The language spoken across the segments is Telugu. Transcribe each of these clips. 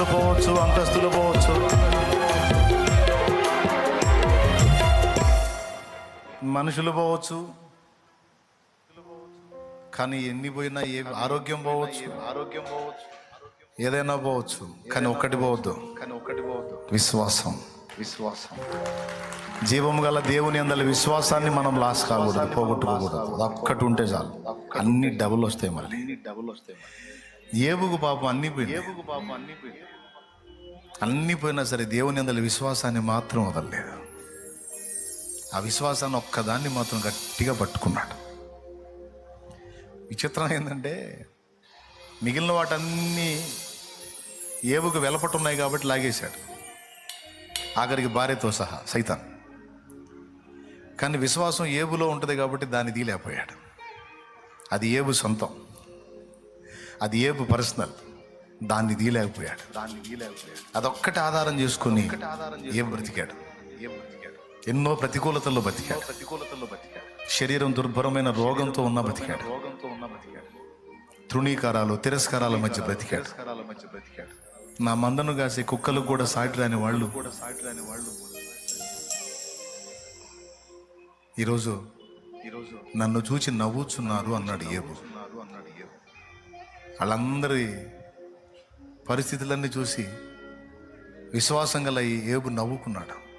ఆస్తులు పోవచ్చు అంతస్తులు పోవచ్చు. మనుషులు పోవచ్చు. కానీ ఎన్ని పోయినా ఏ ఆరోగ్యం పోవచ్చు. ఆరోగ్యం పోవచ్చు ఏదైనా పోవచ్చు కానీ ఒక్కటి పోవద్దు. కానీ ఒక్కటి పోవద్దు విశ్వాసం. విశ్వాసం జీవము గల దేవుని అందరి విశ్వాసాన్ని మనం లాస్ కాకూడదు పోగొట్టుకోకూడదు. అది ఒక్కటి ఉంటే చాలు. అన్ని డబుల్ వస్తాయి మళ్ళీ డబుల్ వస్తాయి ఏబుకు పాపం అన్ని పోయి ఏబుకు పాపం అన్ని పోయి అన్ని పోయినా సరే దేవుని అందరి విశ్వాసాన్ని మాత్రం వదలలేదు. ఆ విశ్వాసాన్ని ఒక్కదాన్ని మాత్రం గట్టిగా పట్టుకున్నాడు. విచిత్రం ఏంటంటే మిగిలిన వాటన్నీ ఏవుకు వెలపట్టున్నాయి కాబట్టి లాగేశాడు. ఆఖరికి భార్యతో సహా సైతాన్. కానీ విశ్వాసం ఏబులో ఉంటుంది కాబట్టి దాన్ని తీలేకపోయాడు అది ఏబు సొంతం. అది ఏబు పర్సనల్. దాన్ని తీలేకపోయాడు దాన్ని తీలేకపోయాడు అదొక్కటి ఆధారం చేసుకుని ఏం బ్రతికాడు? ఏం బ్రతికాడు? ఎన్నో ప్రతికూలతల్లో బతికాడు ప్రతికూలతల్లో బతికాడు శరీరం దుర్భరమైన రోగంతో ఉన్న బతికాడు రోగంతో ఉన్న బతికాడు తృణీకారాలు తిరస్కారాల మధ్య బ్రతికాడు. మధ్య బ్రతికాడు. నా మందను కాసే కుక్కలకు కూడా సాటి రాని వాళ్ళు. కూడా సాటి రాని వాళ్ళు. ఈరోజు ఈరోజు నన్ను చూచి నవ్వుచున్నారు అన్నాడు ఏబు వాళ్ళందరి పరిస్థితులన్నీ చూసి విశ్వాసం గల ఈ ఏబు నవ్వుకున్నాడు.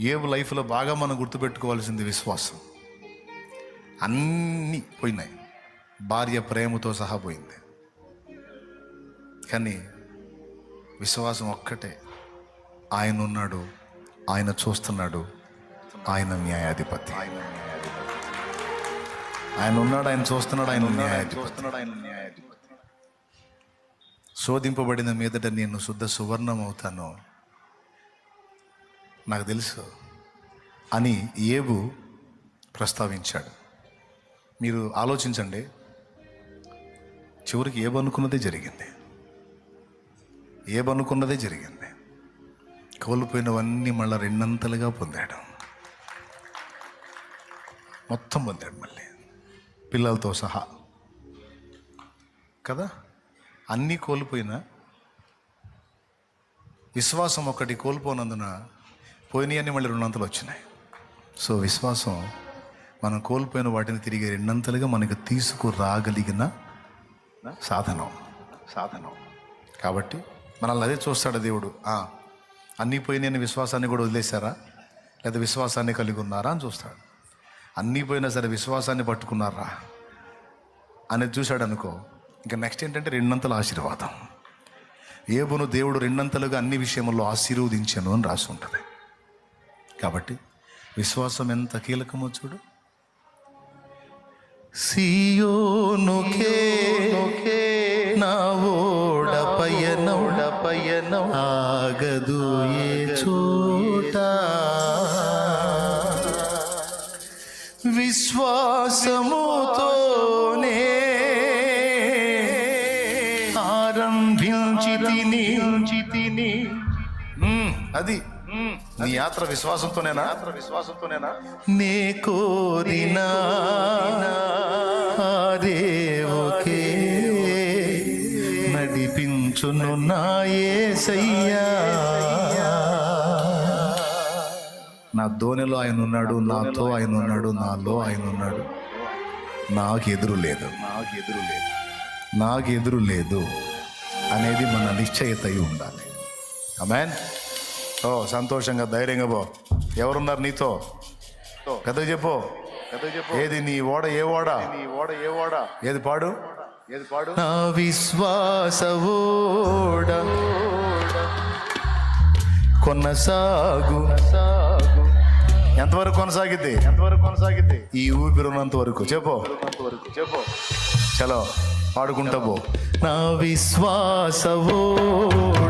ఏబు లైఫ్లో బాగా మనం గుర్తుపెట్టుకోవాల్సింది విశ్వాసం. అన్నీ పోయినాయి. భార్య ప్రేమతో సహా పోయింది. కానీ విశ్వాసం ఒక్కటే. ఆయన ఉన్నాడు ఆయన చూస్తున్నాడు ఆయన న్యాయాధిపతి. ఆయన ఉన్నాడు ఆయన చూస్తున్నాడు ఆయన న్యాయాధిపతి. ఆయన న్యాయాధిపతి. శోధింపబడిన మీదట నేను శుద్ధ సువర్ణం అవుతాను. నాకు తెలుసు అని ఏబు ప్రస్తావించాడు. మీరు ఆలోచించండి చివరికి ఏబనుకున్నదే జరిగింది. ఏబనుకున్నదే జరిగింది. కోల్పోయినవన్నీ మళ్ళీ రెండంతలుగా పొందాడు. మొత్తం పొందాడు మళ్ళీ. పిల్లలతో సహా. కదా? అన్నీ కోల్పోయినా విశ్వాసం ఒకటి కోల్పోనందున పోయినాయని మళ్ళీ రెండంతలు వచ్చినాయి. సో విశ్వాసం మనం కోల్పోయిన వాటిని తిరిగి రెండంతలుగా మనకు తీసుకురాగలిగిన సాధనం సాధనం. కాబట్టి మనల్ని అదే చూస్తాడు దేవుడు. అన్నీ పోయినాయని విశ్వాసాన్ని కూడా వదిలేశారా? లేదా విశ్వాసాన్ని కలిగి ఉన్నారా అని చూస్తాడు. అన్నీ పోయినా సరే విశ్వాసాన్ని పట్టుకున్నారా? అనేది చూశాడు అనుకో ఇంకా నెక్స్ట్ ఏంటంటే రెండంతల ఆశీర్వాదం. ఏబును దేవుడు రెండంతలుగా అన్ని విషయంలో ఆశీర్వదించాను అని రాసి ఉంటుంది. కాబట్టి విశ్వాసం ఎంత కీలకమో చూడు. సియోనుకే నా ఓడ పయనం పయనం ఆగదు ఏ విశ్వాసముతోనే ఆరంభించి తిని తిని అది. నీ యాత్ర విశ్వాసంతోనేనా? యాత్ర విశ్వాసంతోనేనా? నే కోరిన దేవకే నడిపించును నాయసయ్యా నా దోణిలో ఆయన ఉన్నాడు నాతో ఆయన ఉన్నాడు నాలో ఆయన ఉన్నాడు. నాకు ఎదురు లేదు. నాకు ఎదురు లేదు. నాకు ఎదురు లేదు అనేది మన నిశ్చయత అయి ఉండాలి. అమెన్ ఓ సంతోషంగా ధైర్యంగా పో. ఎవరున్నారు నీతో? పెద్ద చెప్పు. పెద్ద చెప్పు. ఏది నీ ఓడ ఏ ఓడ? నీ ఓడ ఏ ఓడ? ఏది పాడు? ఏది పాడు? నా విశ్వాస ఓడ. కొనసాగు ఎంతవరకు కొనసాగిద్ది? ఎంతవరకు కొనసాగిద్ది? ఈ ఊపిరి ఉన్నంత వరకు. చెప్పు. వరకు. చెప్పు. చలో పాడుకుంటా పో. నా విశ్వాస ఓడ